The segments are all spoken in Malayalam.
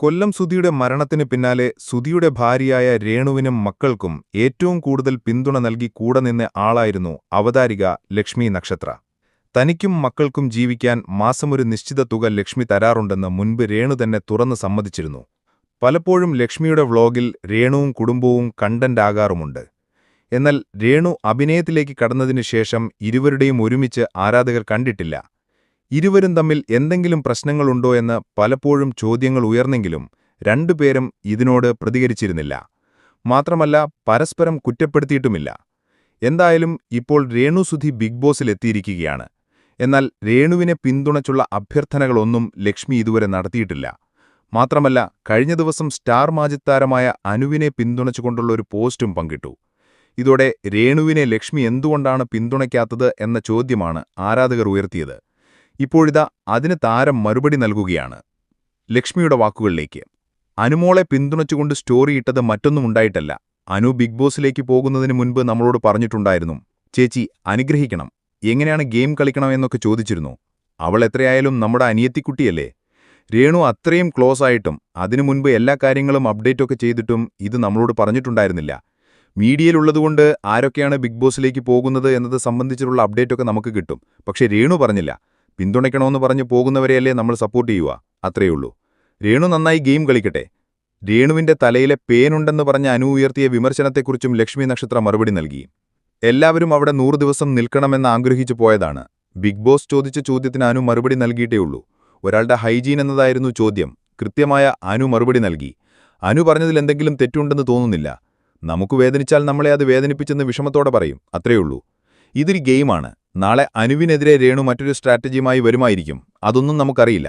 കൊല്ലം സുധിയുടെ മരണത്തിന് പിന്നാലെ സുധിയുടെ ഭാര്യയായ രേണുവിനും മക്കൾക്കും ഏറ്റവും കൂടുതൽ പിന്തുണ നൽകി കൂടെ നിന്ന ആളായിരുന്നു അവതാരിക ലക്ഷ്മി നക്ഷത്ര. തനിക്കും മക്കൾക്കും ജീവിക്കാൻ മാസമൊരു നിശ്ചിത തുക ലക്ഷ്മി തരാറുണ്ടെന്ന് മുൻപ് രേണു തന്നെ തുറന്നു സമ്മതിച്ചിരുന്നു. പലപ്പോഴും ലക്ഷ്മിയുടെ വ്ളോഗിൽ രേണുവും കുടുംബവും കണ്ടന്റാകാറുമുണ്ട്. എന്നാൽ രേണു അഭിനയത്തിലേക്ക് കടന്നതിനു ശേഷം ഇരുവരുടെയും ഒരുമിച്ച് ആരാധകർ കണ്ടിട്ടില്ല. ഇരുവരും തമ്മിൽ എന്തെങ്കിലും പ്രശ്നങ്ങളുണ്ടോ എന്ന് പലപ്പോഴും ചോദ്യങ്ങൾ ഉയർന്നെങ്കിലും രണ്ടുപേരും ഇതിനോട് പ്രതികരിച്ചിരുന്നില്ല. മാത്രമല്ല പരസ്പരം കുറ്റപ്പെടുത്തിയിട്ടുമില്ല. എന്തായാലും ഇപ്പോൾ രേണുസുധി ബിഗ് ബോസിലെത്തിയിരിക്കുകയാണ് എന്നാൽ രേണുവിനെ പിന്തുണച്ചുള്ള അഭ്യർത്ഥനകളൊന്നും ലക്ഷ്മി ഇതുവരെ നടത്തിയിട്ടില്ല. മാത്രമല്ല കഴിഞ്ഞ ദിവസം സ്റ്റാർ മാജിത്താരമായ അനുവിനെ പിന്തുണച്ചുകൊണ്ടുള്ള ഒരു പോസ്റ്റും പങ്കിട്ടു. ഇതോടെ രേണുവിനെ ലക്ഷ്മി എന്തുകൊണ്ടാണ് പിന്തുണയ്ക്കാത്തത് എന്ന ചോദ്യമാണ് ആരാധകർ ഉയർത്തിയത്. ഇപ്പോഴിതാ അതിന് താരം മറുപടി നൽകുകയാണ്. ലക്ഷ്മിയുടെ വാക്കുകളിലേക്ക്. അനുമോളെ പിന്തുണച്ചുകൊണ്ട് സ്റ്റോറി ഇട്ടത് മറ്റൊന്നും ഉണ്ടായിട്ടല്ല. അനു ബിഗ് ബോസിലേക്ക് പോകുന്നതിന് മുൻപ് നമ്മളോട് പറഞ്ഞിട്ടുണ്ടായിരുന്നു ചേച്ചി അനുഗ്രഹിക്കണം. എങ്ങനെയാണ് ഗെയിം കളിക്കണം എന്നൊക്കെ ചോദിച്ചിരുന്നു. അവൾ എത്രയായാലും നമ്മുടെ അനിയത്തിക്കുട്ടിയല്ലേ. രേണു അത്രയും ക്ലോസ് ആയിട്ടും അതിനു മുൻപ് എല്ലാ കാര്യങ്ങളും അപ്ഡേറ്റൊക്കെ ചെയ്തിട്ടും ഇത് നമ്മളോട് പറഞ്ഞിട്ടുണ്ടായിരുന്നില്ല. മീഡിയയിലുള്ളതുകൊണ്ട് ആരൊക്കെയാണ് ബിഗ് ബോസിലേക്ക് പോകുന്നത് എന്നത് സംബന്ധിച്ചിട്ടുള്ള അപ്ഡേറ്റൊക്കെ നമുക്ക് കിട്ടും. പക്ഷേ രേണു പറഞ്ഞില്ല. പിന്തുണയ്ക്കണമെന്ന് പറഞ്ഞ് പോകുന്നവരെയല്ലേ നമ്മൾ സപ്പോർട്ട് ചെയ്യുക? അത്രയുള്ളൂ രേണു നന്നായി ഗെയിം കളിക്കട്ടെ. രേണുവിന്റെ തലയിലെ പേനുണ്ടെന്ന് പറഞ്ഞ അനു ഉയർത്തിയ വിമർശനത്തെക്കുറിച്ചും ലക്ഷ്മി നക്ഷത്ര മറുപടി നൽകി. എല്ലാവരും അവിടെ നൂറ് ദിവസം നിൽക്കണമെന്ന് ആഗ്രഹിച്ചു പോയതാണ്. ബിഗ് ബോസ് ചോദിച്ച ചോദ്യത്തിന് അനു മറുപടി നൽകിയിട്ടേയുള്ളൂ ഒരാളുടെ ഹൈജീൻ എന്നതായിരുന്നു ചോദ്യം. കൃത്യമായ അനു മറുപടി നൽകി. അനു പറഞ്ഞതിൽ എന്തെങ്കിലും തെറ്റുണ്ടെന്ന് തോന്നുന്നില്ല. നമുക്ക് വേദനിച്ചാൽ നമ്മളെ അത് വേദനിപ്പിച്ചെന്ന് വിഷമത്തോടെ പറയും. അത്രയുള്ളൂ ഇതൊരു ഗെയിമാണ്. നാളെ അനുവിനെതിരെ രേണു മറ്റൊരു സ്ട്രാറ്റജിയുമായി വരുമായിരിക്കും. അതൊന്നും നമുക്കറിയില്ല.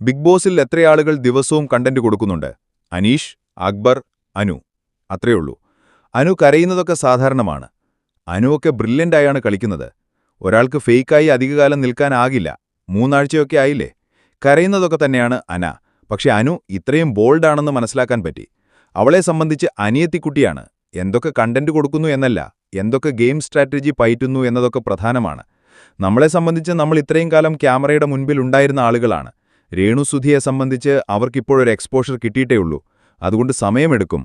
ബിഗ് ബോസിൽ എത്രയാളുകൾ ദിവസവും കണ്ടന്റ് കൊടുക്കുന്നുണ്ട്? അനീഷ് അക്ബർ അനു. അത്രയുള്ളൂ അനു കരയുന്നതൊക്കെ സാധാരണമാണ്. അനുവൊക്കെ ബ്രില്യന്റായാണ് കളിക്കുന്നത്. ഒരാൾക്ക് ഫേക്കായി അധികകാലം നിൽക്കാനാകില്ല. മൂന്നാഴ്ചയൊക്കെ ആയില്ലേ? കരയുന്നതൊക്കെ തന്നെയാണ് അന. പക്ഷെ അനു ഇത്രയും ബോൾഡാണെന്ന് മനസ്സിലാക്കാൻ പറ്റി. അവളെ സംബന്ധിച്ച് അനിയത്തിക്കുട്ടിയാണ്. എന്തൊക്കെ കണ്ടന്റ് കൊടുക്കുന്നു എന്നല്ല. എന്തൊക്കെ ഗെയിം സ്ട്രാറ്റജി പയറ്റുന്നു എന്നതൊക്കെ പ്രധാനമാണ്. നമ്മളെ സംബന്ധിച്ച് നമ്മൾ ഇത്രയും കാലം ക്യാമറയുടെ മുൻപിൽ ഉണ്ടായിരുന്ന ആളുകളാണ്. രേണു സുധിയെ സംബന്ധിച്ച് അവർക്കിപ്പോഴൊരു എക്സ്പോഷർ കിട്ടിയിട്ടേ ഉള്ളൂ അതുകൊണ്ട് സമയമെടുക്കും.